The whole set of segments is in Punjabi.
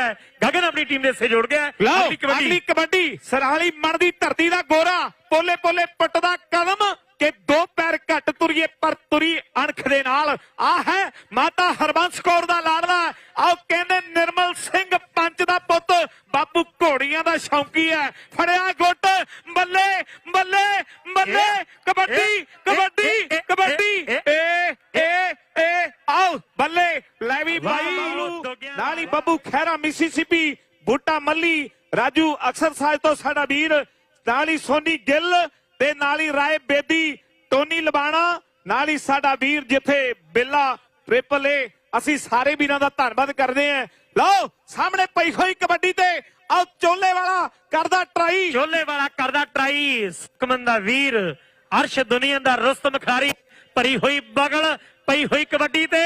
ਹੈ। ਗਗਨ ਆਪਣੀ ਟੀਮ ਦੇ ਹਿੱਸੇ ਜੋੜ ਗਿਆ ਹੈ। ਅਗਲੀ ਕਬੱਡੀ। ਅਗਲੀ ਕਬੱਡੀ। ਸਰਾਲੀ ਮਣ ਦੀ ਧਰਤੀ ਦਾ ਗੋਰਾ। ਪੋਲੇ ਪੋਲੇ ਪੱਟਦਾ ਕਦਮ ਕਿ ਦੋ ਪੈਰ ਘੱਟ ਤੁਰੀਏ ਪਰ ਤੁਰੀ ਅਣਖ ਦੇ ਨਾਲ। ਆ ਹੈ ਮਾਤਾ ਹਰਬੰਸ ਕੌਰ ਦਾ ਲਾੜਵਾ ਆਓ ਕਹਿੰਦੇ ਨਿਰਮਲ ਸਿੰਘ ਪੰਚ ਦਾ ਪੁੱਤ। ਬਾਪੂ ਘੋੜੀਆਂ ਦਾ ਸ਼ੌਂਕੀ ਹੈ। ਫੜਿਆ ਗੁੱਟ। ਬੱਲੇ ਬੱਲੇ ਬੱਲੇ। ਕਬੱਡੀ ਕਬੱਡੀ ਕਬੱਡੀ। ਏ ਏ ਏ ਆਓ ਬੱਲੇ। ਲੈ ਵੀ ਬਾਈ ਨਾਲ ਹੀ ਬੱਬੂ ਖਹਿਰਾ ਮਿਸੀਸੀਪੀ ਬੂਟਾ ਮੱਲੀ ਰਾਜੂ ਅਕਸਰ ਤੋਂ ਸਾਡਾ ਵੀਰ ਨਾਲ ਹੀ ਸੋਨੀ ਗਿੱਲ ਤੇ ਨਾਲ ਹੀ ਰਾਏ ਬੇਦੀ ਟੋਨੀ ਲਬਾਣਾ ਨਾਲ ਹੀ ਸਾਡਾ ਵੀਰ ਜਿੱਥੇ ਬਿੱਲਾ ਟ੍ਰਿਪਲ ਏ ਅਸੀਂ ਸਾਰੇ ਵੀਰਾਂ ਦਾ ਧੰਨਵਾਦ ਕਰਦੇ ਆਂ ਲਓ ਸਾਹਮਣੇ ਪਈ ਹੋਈ ਕਬੱਡੀ ਤੇ ਆਓ ਚੋਲੇ ਵਾਲਾ ਕਰਦਾ ਟਰਾਈ ਚੋਲੇ ਵਾਲਾ ਕਰਦਾ ਟਰਾਈ ਸੁਖਮਨ ਦਾ ਵੀਰ ਅਰਸ਼ ਦੁਨੀਆ ਦਾ ਰੁਸਤਮ ਖਿਡਾਰੀ ਭਰੀ ਹੋਈ ਬਗਲ ਪਈ ਹੋਈ ਕਬੱਡੀ ਤੇ।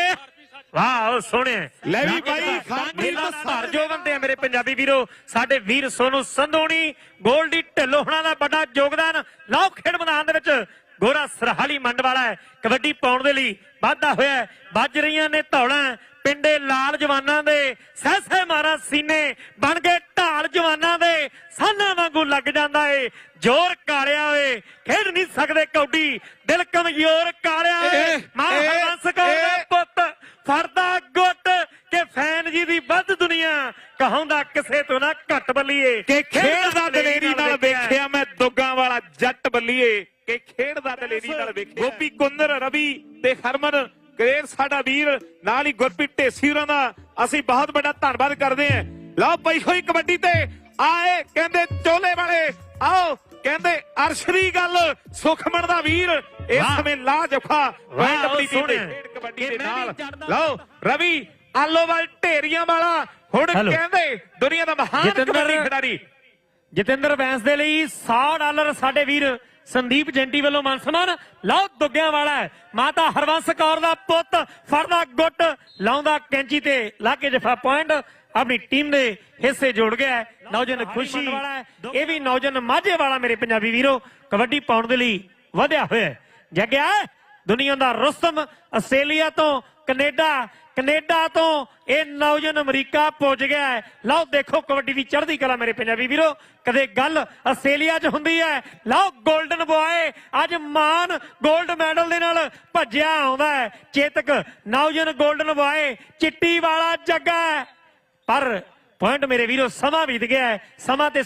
ਵਾਹ ਸੋਹਣੇ ਲੈ ਵੀ ਬਾਈ, ਮੇਲਾ ਸਾਹਿਬ ਧਾਰ ਜੋ ਬੰਦੇ ਆ ਮੇਰੇ ਪੰਜਾਬੀ ਵੀਰੋ। ਸਾਡੇ ਵੀਰ ਸੋਨੂ ਸੰਧੋਣੀ ਗੋਲਡੀ ਢਿੱਲੋਂ ਹੁਣਾਂ ਦਾ ਵੱਡਾ ਯੋਗਦਾਨ। ਲਓ ਖੇਡ ਮੈਦਾਨ ਦੇ ਵਿੱਚ ਗੋਰਾ ਸਰਹਾਲੀ ਮੰਡ ਵਾਲਾ ਹੈ। ਕਬੱਡੀ ਪਾਉਣ ਦੇ ਲਈ ਵਾਧਾ ਹੋਇਆ। ਵੱਜ ਰਹੀਆਂ ਨੇ ਧੌਲਾਂ। ਪਿੰਡੇ ਲਾਲ ਜਵਾਨਾਂ ਦੇ ਸਹਿ ਸਹਿ ਮਾਰਾ ਸੀਨੇ। ਬਣ ਗਏ ਢਾਲ ਜਵਾਨਾਂ ਦੇ ਸਾਨਾਂ ਵਾਂਗੂ ਲੱਗ ਜਾਂਦਾ ਏ। ਜ਼ੋਰ ਕਾਲਿਆ ਓਏ। ਖੇਡ ਨਹੀਂ ਸਕਦੇ ਕੌਡੀ। ਦਿਲ ਕਮਜ਼ੋਰ ਕਾਲਿਆ ਇਹ- ਮਾਂ ਇਹ- ਹਰਬੰਸ ਕੌਰ ਦਾ ਇਹ- ਪੁੱਤ ਫਰਦਾ ਗੁੱਟ ਕਿ ਫੈਨ ਜੀ ਦੀ ਵੱਧ ਦੁਨੀਆ ਕਹਾਉਂਦਾ ਕਿਸੇ ਤੋਂ ਨਾ ਘੱਟ ਬੱਲੀਏ। ਕਿ ਖੇਡ ਦਾ ਦਲੇਰੀ ਨਾਲ ਵੇਖਿਆ। ਮੈਂ ਦੁੱਗਾਂ ਵਾਲਾ ਜੱਟ ਬੱਲੀਏ। ਕਿ ਖੇਡ ਦਾ ਦਲੇਰੀ ਨਾਲ ਵੇਖਿਆ। ਗੋਪੀ ਕੁੰਦਰ ਰਵੀ ਤੇ ਹਰਮਨ ਗਰੇਰ ਸਾਡਾ ਵੀਰ ਨਾਲ ਹੀ ਗੁਰਪ੍ਰੀਤ ਢੇਸੀ ਹੋਰਾਂ ਦਾ। ਅਸੀਂ ਬਹੁਤ ਵੱਡਾ ਧੰਨਵਾਦ ਕਰਦੇ ਹਾਂ। ਲਓ ਪਈ ਹੋਈ ਕਬੱਡੀ ਤੇ ਆਏ ਕਹਿੰਦੇ ਚੋਲੇ ਵਾਲੇ। ਆਓ ਕਹਿੰਦੇ ਅਰਸ਼ ਦੀ ਗੱਲ ਸੁਖਮਨ ਦਾ ਵੀਰ। ਇਸ। ਸਮੇਂ ਲਾ ਜਫਾ ਵਾਹ, ਆਪਣੀ ਟੀਮ ਦੇ ਕਬੱਡੀ ਦੇ ਨਾਲ। ਲਓ ਰਵੀ ਆਲੋਵਾਲ ਢੇਰੀਆਂ ਵਾਲਾ ਹੁਣ। ਕਹਿੰਦੇ ਦੁਨੀਆ ਦਾ ਮਹਾਨ ਜਤਿੰਦਰ- ਕਬੱਡੀ ਖਿਡਾਰੀ ਜਤਿੰਦਰ ਵੈਂਸ ਦੇ ਲਈ 100 ਡਾਲਰ ਸਾਡੇ ਵੀਰ ਸੰਦੀਪ ਜੈਂਟੀ ਵੱਲੋਂ ਮਾਨ ਸਨਮਾਨ ਲਓ ਦੁੱਗਿਆਂ ਵਾਲਾ ਹੈ। ਮਾਤਾ ਹਰਵੰਸ ਕੌਰ ਦਾ ਪੁੱਤ ਫੜਦਾ ਗੁੱਟ ਲਾਉਂਦਾ ਕੈਂਚੀ ਤੇ ਲਾਗੇ ਜਫਾ ਪੁਆਇੰਟ ਆਪਣੀ ਟੀਮ ਦੇ ਹਿੱਸੇ ਜੋੜ ਗਿਆ ਹੈ। ਨੌਜਵਾਨ ਖੁਸ਼ੀ ਹੈ। ਇਹ ਵੀ ਨੌਜਵਾਨ ਮਾਝੇ ਵਾਲਾ ਮੇਰੇ ਪੰਜਾਬੀ ਵੀਰੋ ਕਬੱਡੀ ਪਾਉਣ ਦੇ ਲਈ ਵਧਿਆ ਹੋਇਆ ਹੈ। ਜੱਗਿਆ ਦੁਨੀਆ ਦਾ ਰੁਸਤਮ ਆਸਟ੍ਰੇਲੀਆ ਤੋਂ ਕੈਨੇਡਾ ਕੈਨੇਡਾ ਤੋਂ ਇਹ ਨੌਜਵਾਨ ਅਮਰੀਕਾ ਪੁੱਜ ਗਿਆ ਹੈ। ਲਓ, ਦੇਖੋ ਕਬੱਡੀ ਦੀ ਚੜ੍ਹਦੀ ਕਲਾ ਮੇਰੇ ਪੰਜਾਬੀ ਵੀਰੋ। ਕਦੇ ਗੱਲ ਆਸਟ੍ਰੇਲੀਆ 'ਚ ਹੁੰਦੀ ਹੈ। ਲਓ 골ਡਨ ਬੁਆਏ ਅੱਜ ਮਾਨ 골ਡ ਮੈਡਲ ਦੇ ਨਾਲ ਭੱਜਿਆ ਆਉਂਦਾ ਹੈ। ਚੇਤਕ, ਨੌਜਵਾਨ 골ਡਨ ਬੁਆਏ ਚਿੱਟੀ ਵਾਲਾ ਜੱਗਾ ਪਰ ਪੁਆਇੰਟ ਮੇਰੇ ਵੀਰੋ, ਸਮਾਂ ਬੀਤ ਗਿਆ ਹੈ। ਸਮਾਂ ਤੇ